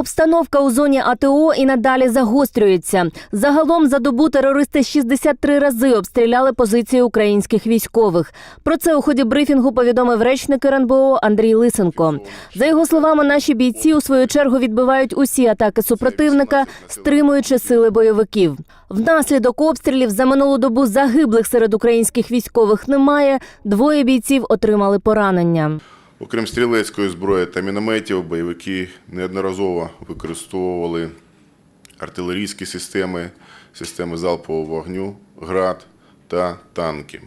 Обстановка у зоні АТО і надалі загострюється. Загалом за добу терористи 63 рази обстріляли позиції українських військових. Про це у ході брифінгу повідомив речник РНБО Андрій Лисенко. За його словами, наші бійці у свою чергу відбивають усі атаки супротивника, стримуючи сили бойовиків. Внаслідок обстрілів за минулу добу загиблих серед українських військових немає. Двоє бійців отримали поранення. Окрім стрілецької зброї та мінометів, бойовики неодноразово використовували артилерійські системи, системи залпового вогню, град та танки.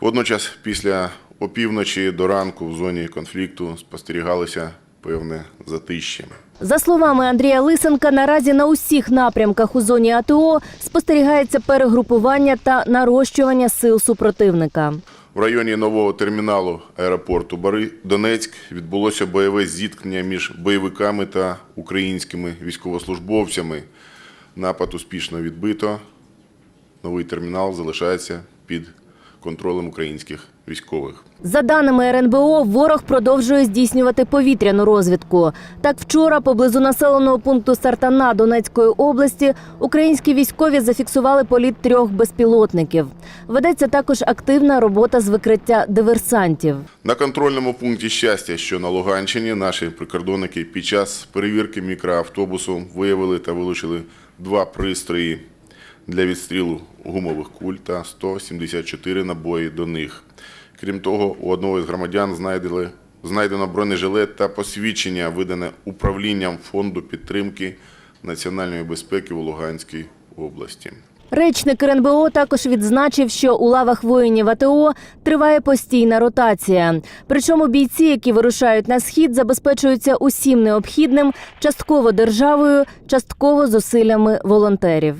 Водночас, після опівночі до ранку в зоні конфлікту спостерігалося певне затища. За словами Андрія Лисенка, наразі на усіх напрямках у зоні АТО спостерігається перегрупування та нарощування сил супротивника. В районі нового терміналу аеропорту Донецьк відбулося бойове зіткнення між бойовиками та українськими військовослужбовцями. Напад успішно відбито. Новий термінал залишається під контролем українських військових. За даними РНБО, ворог продовжує здійснювати повітряну розвідку. Так, вчора поблизу населеного пункту Сартана Донецької області українські військові зафіксували політ трьох безпілотників. Ведеться також активна робота з викриття диверсантів. На контрольному пункті щастя, що на Луганщині, наші прикордонники під час перевірки мікроавтобусу виявили та вилучили два пристрої для відстрілу гумових куль та 174 набої до них. Крім того, у одного із громадян знайдено, знайдено бронежилет та посвідчення, видане управлінням фонду підтримки національної безпеки у Луганській області. Речник РНБО також відзначив, що у лавах воїнів АТО триває постійна ротація. Причому бійці, які вирушають на схід, забезпечуються усім необхідним частково державою, частково зусиллями волонтерів.